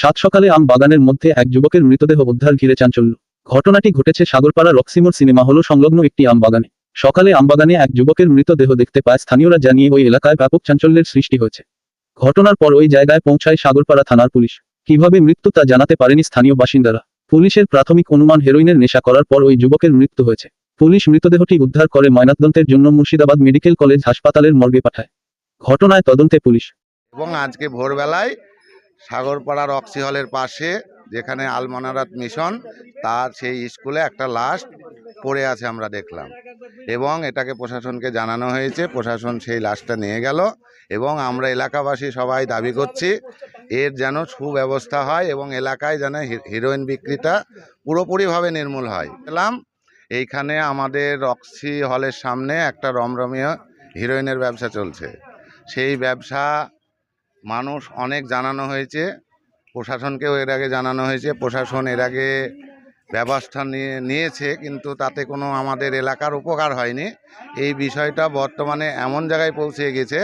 সাত সকালে আম বাগানের মধ্যে এক যুবকের মৃতদেহ উদ্ধার ঘিরে চাঞ্চল্য। ঘটনাটি ঘটেছে সাগরপাড়া রক্সিমোর সিনেমা হল সংলগ্ন একটি আম বাগানে। সকালে আমবাগানে এক যুবকের মৃতদেহ দেখতে পায় স্থানীয়রা জানিয়ে ওই এলাকায় ব্যাপক চাঞ্চল্যের সৃষ্টি হয়েছে। ঘটনার পর ওই জায়গায় পৌঁছায় সাগরপাড়া থানার পুলিশ। কীভাবে মৃত্যু তা জানাতে পারেনি স্থানীয় বাসিন্দারা। পুলিশের প্রাথমিক অনুমান হেরোইনের নেশা করার পর ওই যুবকের মৃত্যু হয়েছে। পুলিশ মৃতদেহটি উদ্ধার করে ময়নাতদন্তের জন্য মুর্শিদাবাদ মেডিকেল কলেজ হাসপাতালের মর্গে পাঠায়। ঘটনায় তদন্তে পুলিশ। এবং আজকে ভোরবেলায় সাগরপাড়ার অক্সি হলের পাশে, যেখানে আলমানারাত মিশন, তার সেই স্কুলে একটা লাশ পড়ে আছে আমরা দেখলাম। এবং এটাকে প্রশাসনকে জানানো হয়েছে, প্রশাসন সেই লাশটা নিয়ে গেল এবং আমরা এলাকাবাসী সবাই দাবি করছি, এর যেন সুব্যবস্থা হয় এবং এলাকায় যেন হিরোইন বিক্রিটা পুরোপুরিভাবে নির্মূল হয়। এলাম এইখানে আমাদের রক্সি হলের সামনে একটা রমরমীয় হিরোইনের ব্যবসা চলছে। সেই ব্যবসা মানুষ অনেক জানানো হয়েছে, প্রশাসনকেও এর আগে জানানো হয়েছে, প্রশাসন এর আগে ব্যবস্থা নিয়ে, নিয়েছে, কিন্তু তাতে কোনো আমাদের এলাকার উপকার হয়নি। এই বিষয়টা বর্তমানে এমন জায়গায় পৌঁছে গেছে